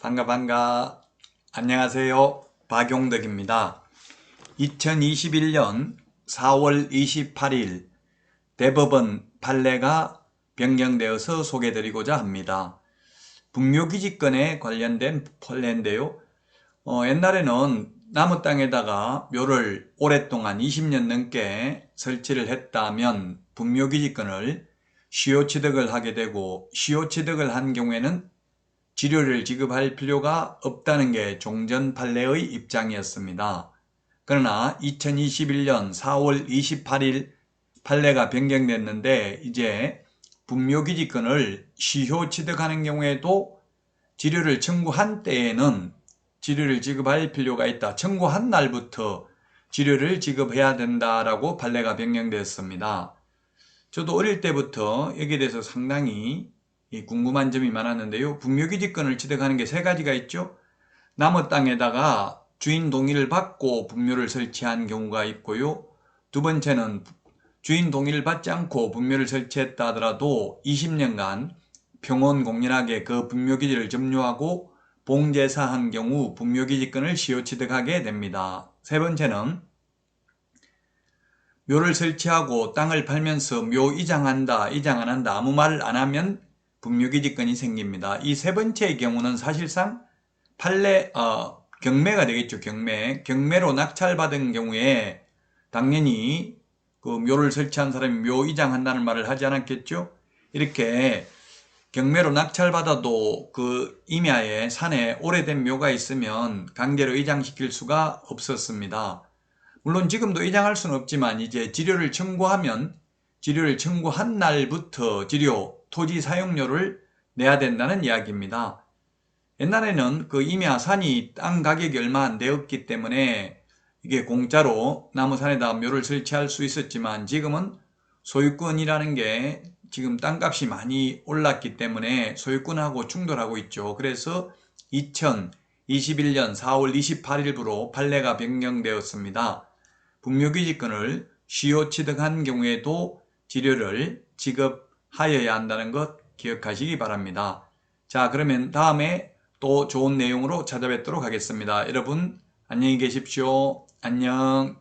반가 반가. 안녕하세요. 박용덕입니다. 2021년 4월 28일 대법원 판례가 변경되어서 소개드리고자 합니다. 북묘기지권에 관련된 판례인데요 어, 옛날에는 나무 땅에다가 묘를 오랫동안 20년 넘게 설치를 했다면 북묘기지권을 시효취득을 하게 되고 시효취득을 한 경우에는 치료를 지급할 필요가 없다는 게 종전 판례의 입장이었습니다. 그러나 2021년 4월 28일 판례가 변경됐는데 이제 분묘기지권을 시효 취득하는 경우에도 치료를 청구한 때에는 치료를 지급할 필요가 있다. 청구한 날부터 치료를 지급해야 된다라고 판례가 변경됐습니다. 저도 어릴 때부터 여기에 대해서 상당히 이 궁금한 점이 많았는데요. 분묘기지권을 취득하는 게 세 가지가 있죠. 나무 땅에다가 주인 동의를 받고 분묘를 설치한 경우가 있고요. 두 번째는 주인 동의를 받지 않고 분묘를 설치했다 하더라도 20년간 평온 공연하게 그 분묘기지를 점유하고 봉제사한 경우 분묘기지권을 시효 취득하게 됩니다. 세 번째는 묘를 설치하고 땅을 팔면서 묘 이장한다, 이장 안 한다 아무 말 안 하면 분묘기지권이 생깁니다. 이 세 번째의 경우는 사실상 판례 어, 경매가 되겠죠. 경매. 경매로 낙찰받은 경우에 당연히 그 묘를 설치한 사람이 묘 이장한다는 말을 하지 않았겠죠. 이렇게 경매로 낙찰받아도 그 임야에 산에 오래된 묘가 있으면 강제로 이장시킬 수가 없었습니다. 물론 지금도 이장할 수는 없지만 이제 지료를 청구하면 지료를 청구한 날부터 지료 토지 사용료를 내야 된다는 이야기입니다. 옛날에는 그 임야 산이 땅 가격이 얼마 안 되었기 때문에 이게 공짜로 나무 산에다 묘를 설치할 수 있었지만 지금은 소유권이라는 게 지금 땅값이 많이 올랐기 때문에 소유권하고 충돌하고 있죠. 그래서 2021년 4월 28일부로 판례가 변경되었습니다. 분묘기지권을 시효 취득한 경우에도 지료를 지급하여야 한다는 것 기억하시기 바랍니다. 자 그러면 다음에 또 좋은 내용으로 찾아뵙도록 하겠습니다. 여러분 안녕히 계십시오. 안녕